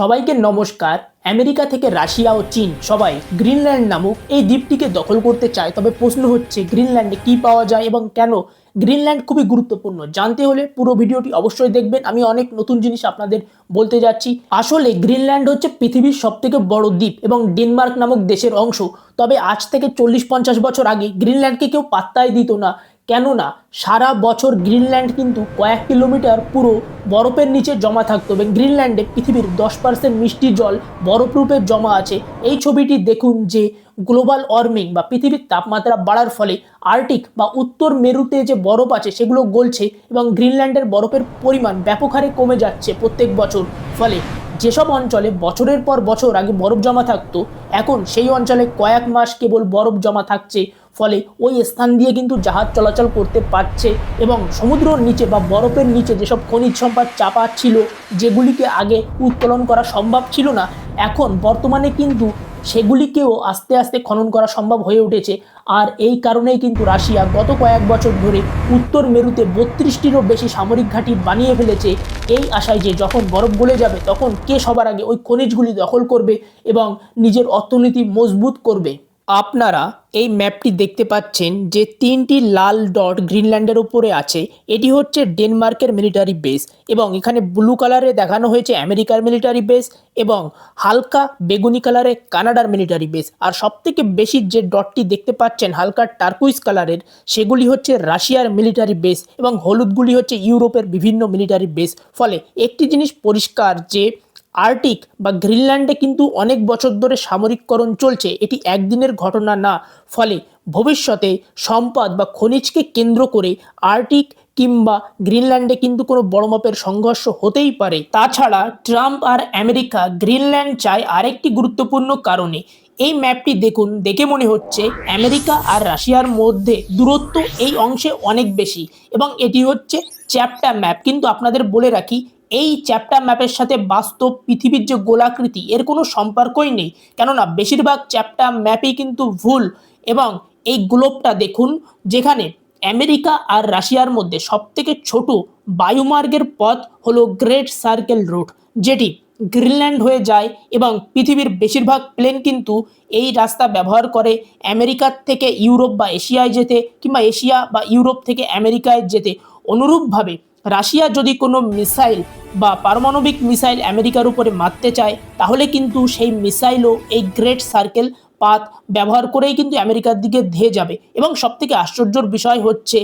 সবাইকে নমস্কার। আমেরিকা থেকে রাশিয়া ও চীন, সবাই গ্রিনল্যান্ড নামক। এই দ্বীপটিকে দখল করতে চায়, তবে প্রশ্ন হচ্ছে গ্রিনল্যান্ডে কি পাওয়া যায় এবং কেন? গ্রিনল্যান্ড খুবই গুরুত্বপূর্ণ। জানতে হলে পুরো ভিডিওটি অবশ্যই দেখবেন। আমি অনেক নতুন জিনিস আপনাদের বলতে যাচ্ছি। আসলে গ্রিনল্যান্ড হচ্ছে পৃথিবীর সবথেকে বড় দ্বীপ এবং ডেনমার্ক নামক দেশের অংশ। তবে আজ থেকে চল্লিশ পঞ্চাশ বছর আগে গ্রিনল্যান্ডকে কেউ পাত্তাই দিত না। কেননা সারা বছর গ্রিনল্যান্ড কিন্তু কয়েক কিলোমিটার পুরো বরফের নিচে জমা থাকতো এবং গ্রিনল্যান্ডে পৃথিবীর দশ পার্সেন্ট মিষ্টি জল বরফ রূপে জমা আছে। এই ছবিটি দেখুন যে গ্লোবাল ওয়ার্মিং বা পৃথিবীর তাপমাত্রা বাড়ার ফলে আর্টিক বা উত্তর মেরুতে যে বরফ আছে সেগুলো গলছে এবং গ্রিনল্যান্ডের বরফের পরিমাণ ব্যাপক হারে কমে যাচ্ছে প্রত্যেক বছর। ফলে যেসব অঞ্চলে বছরের পর বছর আগে বরফ জমা থাকতো, এখন সেই অঞ্চলে কয়েক মাস কেবল বরফ জমা থাকছে ফলে ওই স্থান দিয়ে কিন্তু জাহাজ চলাচল করতে পারছে এবং সমুদ্রর নিচে বা বরফের নিচে যেসব খনিজ সম্পদ চাপা ছিল, যেগুলিকে আগে উত্তোলন করা সম্ভব ছিল না, এখন বর্তমানে কিন্তু সেগুলিকেও আস্তে আস্তে খনন করা সম্ভব হয়ে উঠেছে। আর এই কারণেই কিন্তু রাশিয়া গত কয়েক বছর ধরে উত্তর মেরুতে বত্রিশটিরও বেশি সামরিক ঘাঁটি বানিয়ে ফেলেছে। এই আশায় যে যখন বরফ গলে যাবে, তখন কে সবার আগে ওই খনিজগুলি দখল করবে এবং নিজের অর্থনীতি মজবুত করবে। আপনারা এই ম্যাপটি দেখতে পাচ্ছেন যে তিনটি লাল ডট গ্রিনল্যান্ডের উপরে আছে। এটি হচ্ছে ডেনমার্কের মিলিটারি বেস এবং এখানে ব্লু কালারে দেখানো হয়েছে আমেরিকার মিলিটারি বেস এবং হালকা বেগুনি কালারে কানাডার মিলিটারি বেস। আর সবথেকে বেশি যে ডটটি দেখতে পাচ্ছেন হালকা টার্কুইস কালারের, সেগুলি হচ্ছে রাশিয়ার মিলিটারি বেস এবং হলুদগুলি হচ্ছে ইউরোপের বিভিন্ন মিলিটারি বেস। ফলে একটি জিনিস পরিষ্কার যে আর্টিক বা গ্রিনল্যান্ডে কিন্তু অনেক বছর ধরে সামরিককরণ চলছে, এটি একদিনের ঘটনা না। ফলে ভবিষ্যতে সম্পদ বা খনিজকে কেন্দ্র করে আর্টিক কিংবা গ্রিনল্যান্ডে কিন্তু কোনো বড় মাপের সংঘর্ষ হতেই পারে। তাছাড়া ট্রাম্প আর আমেরিকা গ্রিনল্যান্ড চায় আরেকটি গুরুত্বপূর্ণ কারণে। এই ম্যাপটি দেখুন, দেখে মনে হচ্ছে আমেরিকা আর রাশিয়ার মধ্যে দূরত্ব এই অংশে অনেক বেশি এবং এটি হচ্ছে চ্যাপ্টা ম্যাপ। কিন্তু আপনাদের বলে রাখি এই চ্যাপ্টা ম্যাপের সাথে বাস্তব পৃথিবীর যে গোলাকৃতি, এর কোনো সম্পর্কই নেই। কেননা, বেশিরভাগ চ্যাপ্টা ম্যাপই কিন্তু ভুল এবং এই গ্লোবটা দেখুন, যেখানে আমেরিকা আর রাশিয়ার মধ্যে সবথেকে ছোট বায়ুমার্গের পথ হলো গ্রেট সার্কেল রুট যেটি গ্রিনল্যান্ড হয়ে যায় এবং পৃথিবীর বেশিরভাগ প্লেন কিন্তু এই রাস্তা ব্যবহার করে আমেরিকার থেকে ইউরোপ বা এশিয়ায় যেতে কিংবা এশিয়া বা ইউরোপ থেকে আমেরিকায় যেতে। অনুরূপভাবে রাশিয়া যদি কোনো মিসাইল বা পারমাণবিক মিসাইল আমেরিকার উপরে মারতে চায়, তাহলে কিন্তু সেই মিসাইলও এই গ্রেট সার্কেল পাত ব্যবহার করেই কিন্তু আমেরিকার দিকে ধেয়ে যাবে। এবং সবথেকে আশ্চর্যর বিষয় হচ্ছে,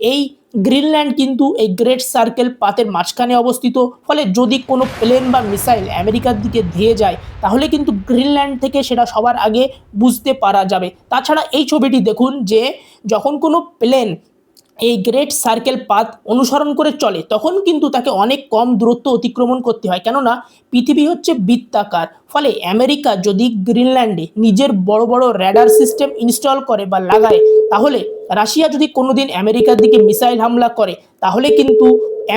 এই গ্রিনল্যান্ড কিন্তু এই গ্রেট সার্কেল পাতের মাঝখানে অবস্থিত। ফলে যদি কোনো প্লেন বা মিসাইল আমেরিকার দিকে ধেয়ে যায়, তাহলে কিন্তু গ্রিনল্যান্ড থেকে সেটা সবার আগে বুঝতে পারা যাবে। তাছাড়া এই ছবিটি দেখুন যে, যখন কোনো প্লেন এই গ্রেট সার্কেল পাথ অনুসরণ করে চলে, তখন কিন্তু তাকে অনেক কম দূরত্ব অতিক্রমণ করতে হয়। কেননা, পৃথিবী হচ্ছে বৃত্তাকার। ফলে আমেরিকা যদি গ্রিনল্যান্ডে নিজের বড় বড় র্যাডার সিস্টেম ইনস্টল করে বা লাগায়, তাহলে রাশিয়া যদি কোনোদিন আমেরিকার দিকে মিসাইল হামলা করে, তাহলে কিন্তু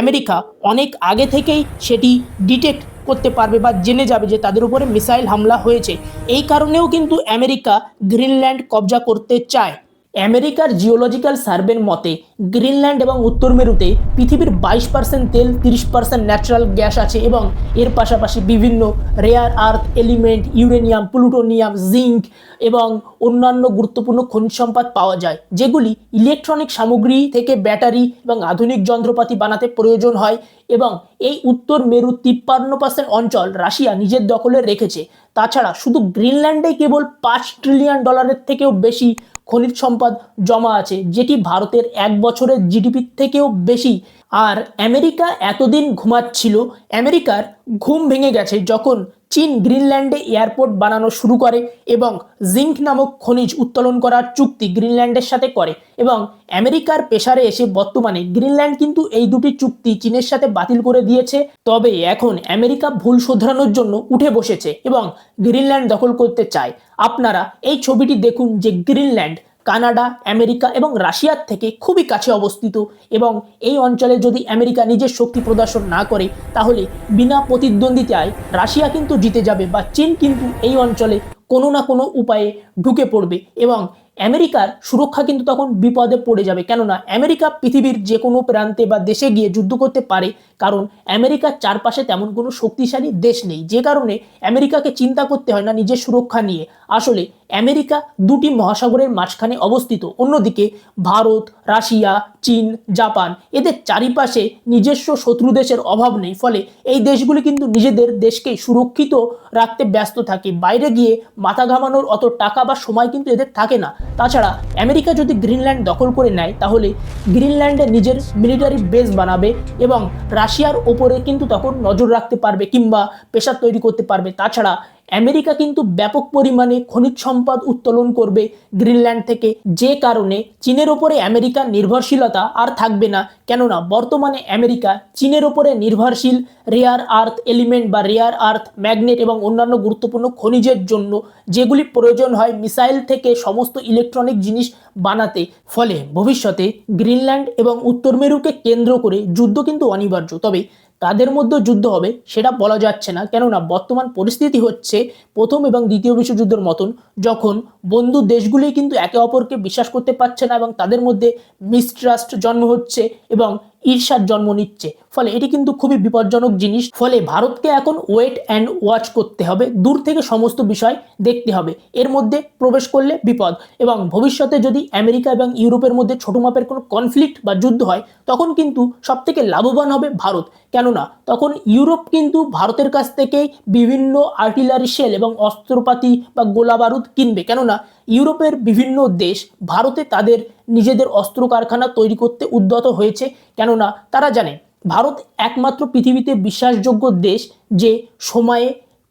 আমেরিকা অনেক আগে থেকেই সেটি ডিটেক্ট করতে পারবে বা জেনে যাবে যে তাদের উপরে মিসাইল হামলা হয়েছে। এই কারণেও কিন্তু আমেরিকা গ্রিনল্যান্ড কবজা করতে চায়। আমেরিকার জিওলজিক্যাল সার্ভের মতে, গ্রিনল্যান্ড এবং উত্তর মেরুতে পৃথিবীর বাইশ পার্সেন্ট তেল, তিরিশ পার্সেন্ট ন্যাচারাল গ্যাস আছে এবং এর পাশাপাশি বিভিন্ন rare earth element, uranium, plutonium, zinc এবং অন্যান্য গুরুত্বপূর্ণ খনিজ সম্পদ পাওয়া যায়, যেগুলি ইলেকট্রনিক সামগ্রী থেকে ব্যাটারি এবং আধুনিক যন্ত্রপাতি বানাতে প্রয়োজন হয় এবং এই উত্তর মেরু তিপ্পান্ন পার্সেন্ট অঞ্চল রাশিয়া নিজের দখলে রেখেছে। তাছাড়া শুধু গ্রিনল্যান্ডে কেবল পাঁচ ট্রিলিয়ন ডলারের থেকেও বেশি খনিজ সম্পদ জমা আছে যেটি ভারতের এক বছরের জিডিপির থেকেও বেশি। আর আমেরিকা এতদিন ঘুমাচ্ছিল। আমেরিকার ঘুম ভেঙে গেছে যখন চীন গ্রিনল্যান্ডে এয়ারপোর্ট বানানো শুরু করে এবং জিঙ্ক নামক খনিজ উত্তোলন করার চুক্তি গ্রিনল্যান্ডের সাথে করে এবং আমেরিকার পেশারে এসে বর্তমানে গ্রিনল্যান্ড কিন্তু এই দুটি চুক্তি চীনের সাথে বাতিল করে দিয়েছে। তবে এখন আমেরিকা ভুল শোধরানোর জন্য উঠে বসেছে এবং গ্রিনল্যান্ড দখল করতে চায়। আপনারা এই ছবিটি দেখুন যে গ্রিনল্যান্ড কানাডা, আমেরিকা এবং রাশিয়ার থেকে খুবই কাছে অবস্থিত এবং এই অঞ্চলে যদি আমেরিকা নিজের শক্তি প্রদর্শন না করে, তাহলে বিনা প্রতিদ্বন্দ্বিতায় রাশিয়া কিন্তু জিতে যাবে বা চীন কিন্তু এই অঞ্চলে কোনো না কোনো উপায়ে ঢুকে পড়বে এবং আমেরিকার সুরক্ষা কিন্তু তখন বিপদে পড়ে যাবে। কেননা আমেরিকা পৃথিবীর যে কোনো প্রান্তে বা দেশে গিয়ে যুদ্ধ করতে পারে, কারণ আমেরিকার চারপাশে তেমন কোনো শক্তিশালী দেশ নেই। যে কারণে আমেরিকাকে চিন্তা করতে হয় না নিজের সুরক্ষা নিয়ে। আসলে আমেরিকা দুটি মহাসাগরের মাঝখানে অবস্থিত। অন্যদিকে ভারত, রাশিয়া, চীন, জাপান এদের চারিপাশে নিজস্ব শত্রু দেশের অভাব নেই। ফলে এই দেশগুলি কিন্তু নিজেদের দেশকে সুরক্ষিত রাখতে ব্যস্ত থাকে। বাইরে গিয়ে মাথা ঘামানোর অত টাকা বা সময় কিন্তু এদের থাকে না। তাছাড়া আমেরিকা যদি গ্রিনল্যান্ড দখল করে নেয়, তাহলে গ্রিনল্যান্ডে নিজের মিলিটারি বেস বানাবে এবং রাশিয়ার ওপরে কিন্তু তখন নজর রাখতে পারবে কিংবা পেশার তৈরি করতে পারবে। তাছাড়া আমেরিকা কিন্তু ব্যাপক পরিমাণে খনিজ সম্পদ উত্তোলন করবে গ্রিনল্যান্ড থেকে, যে কারণে চীনের ওপরে আমেরিকার নির্ভরশীলতা আর থাকবে না। কেননা, বর্তমানে আমেরিকা চীনের ওপরে নির্ভরশীল রেয়ার আর্থ এলিমেন্ট বা রেয়ার আর্থ ম্যাগনেট এবং অন্যান্য গুরুত্বপূর্ণ খনিজের জন্য যেগুলি প্রয়োজন হয় মিসাইল থেকে সমস্ত ইলেকট্রনিক জিনিস বানাতে। ফলে ভবিষ্যতে গ্রিনল্যান্ড এবং উত্তর মেরুকে কেন্দ্র করে যুদ্ধ কিন্তু অনিবার্য। তবে তাদের মধ্যে যুদ্ধ হবে, সেটা বলা যাচ্ছে না। কেননা বর্তমান পরিস্থিতি হচ্ছে প্রথম এবং দ্বিতীয় বিশ্বযুদ্ধের মতন, যখন বন্ধু দেশগুলি কিন্তু একে অপরকে বিশ্বাস করতে পারছে না এবং তাদের মধ্যে মিসট্রাস্ট জন্ম হচ্ছে এবং ঈর্ষার জন্ম নিচ্ছে। ফলে এটি কিন্তু খুবই বিপজ্জনক জিনিস। ফলে ভারতকে এখন ওয়েট অ্যান্ড ওয়াচ করতে হবে। দূর থেকে সমস্ত বিষয় দেখতে হবে। এর মধ্যে প্রবেশ করলে বিপদ। এবং ভবিষ্যতে যদি আমেরিকা এবং ইউরোপের মধ্যে ছোটো মাপের কোনো কনফ্লিক্ট বা যুদ্ধ হয়, তখন কিন্তু সবথেকে লাভবান হবে ভারত। কেননা, তখন ইউরোপ কিন্তু ভারতের কাছ থেকে বিভিন্ন আর্টিলারি শেল এবং অস্ত্রপাতি বা গোলা বারুদ কিনবে। কেননা ইউরোপের বিভিন্ন দেশ ভারতে তাদের নিজেদের অস্ত্র কারখানা তৈরি করতে উদ্যত হয়েছে। কেননা তারা জানে, ভারত একমাত্র পৃথিবীতে বিশ্বাসযোগ্য দেশ যে সময়ে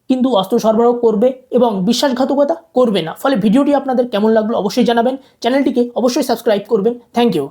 কিন্তু অস্ত্র সরবরাহ করবে এবং বিশ্বাসঘাতকতা করবে না। ফলে ভিডিওটি আপনাদের কেমন লাগল অবশ্যই জানাবেন। চ্যানেলটিকে অবশ্যই সাবস্ক্রাইব করবেন। Thank you.